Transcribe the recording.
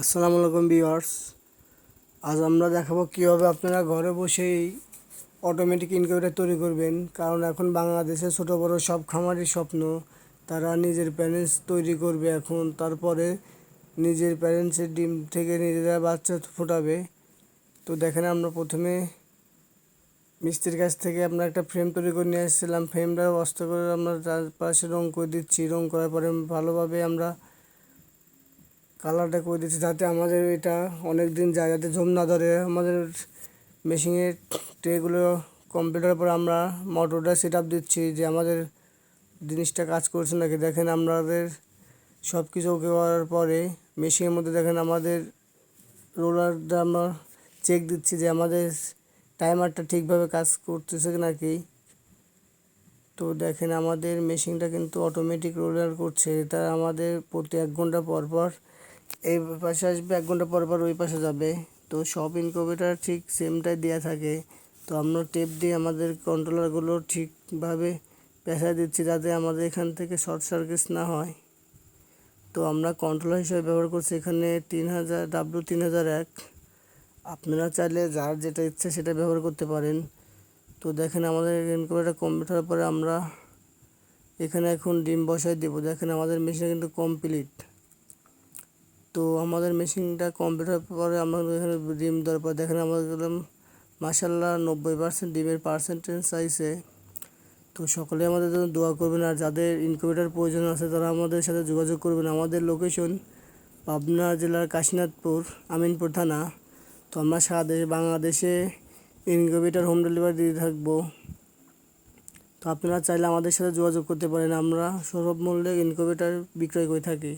আসসালামু আলাইকুম ভিউয়ার্স। আজ আমরা দেখাবো কীভাবে আপনারা ঘরে বসেই অটোমেটিক ইনকিউবেটর তৈরি করবেন। কারণ এখন বাংলাদেশে ছোট বড় সব খামারের স্বপ্ন, তারা নিজের প্যারেন্টস তৈরি করবে এখন। তারপরে নিজের প্যারেন্টসের ডিম থেকে নিজেরা বাচ্চা ফোটাবে। তো দেখেন আমরা প্রথমে মিস্ত্রির কাছ থেকে আমরা একটা ফ্রেম তৈরি করে নিয়ে এসেছিলাম। ফ্রেমটা অস্ত করে আমরা চারপাশে রং করে দিচ্ছি। রং করার পরে ভালোভাবে আমরা কালারটা করে দিচ্ছি যাতে আমাদের এটা অনেক দিন যায়, যাতে ঝোম না ধরে আমাদের মেশিনের ট্রেগুলো কম্পিউটারের পর আমরা মোটরটা সেট আপ দিচ্ছি যে আমাদের জিনিসটা কাজ করছে নাকি। দেখেন আমাদের সব কিছু ওকে করার পরে মেশিনের মধ্যে দেখেন আমাদের রোলারটা আমরা চেক দিচ্ছি যে আমাদের টাইমারটা ঠিকভাবে কাজ করতেছে নাকি। তো দেখেন আমাদের মেশিনটা কিন্তু অটোমেটিক রোলার করছে। এটা আমাদের প্রতি এক ঘণ্টা পর পর এই পাশে আসবে, এক ঘণ্টা পর পর ওই পাশে যাবে। তো সব ইনকিউবেটার ঠিক সেমটাই দেওয়া থাকে। তো আমরা টেপ দিয়ে আমাদের কন্ট্রোলারগুলো ঠিকভাবে পেঁচা দিচ্ছি যাতে আমাদের এখান থেকে শর্ট সার্কিট না হয়। তো আমরা কন্ট্রোলার হিসেবে ব্যবহার করছি এখানে তিন হাজার ডাব্লু তিন হাজার এক। আপনারা চাইলে যার যেটা ইচ্ছে সেটা ব্যবহার করতে পারেন। তো দেখেন আমাদের ইনকিউবেটার কম্পিউটার পরে আমরা এখানে এখন ডিম বসাই দেবো। দেখেন আমাদের মেশিন কিন্তু কমপ্লিট তো আমাদের মেশিনটা কম্পিউটার পরে আমরা এখানে ডিম দেওয়ার পর দেখেন আমাদের মাসাল্লাহ নব্বই পার্সেন্ট ডিমের পার্সেন্টেজ চাইছে। তো সকলে আমাদের জন্য দোয়া করবেন আর যাদের ইনকিউবেটার প্রয়োজন আছে তারা আমাদের সাথে যোগাযোগ করবেন। আমাদের লোকেশন পাবনা জেলার কাশীনাথপুর, আমিনপুর থানা। তো আমরা সারা দেশে বাংলাদেশে ইনকিউবেটার হোম ডেলিভারি দিয়ে থাকব। তো আপনারা চাইলে আমাদের সাথে যোগাযোগ করতে পারেন। আমরা সুলভ মূল্যে ইনকিউবেটার বিক্রয় করে থাকি।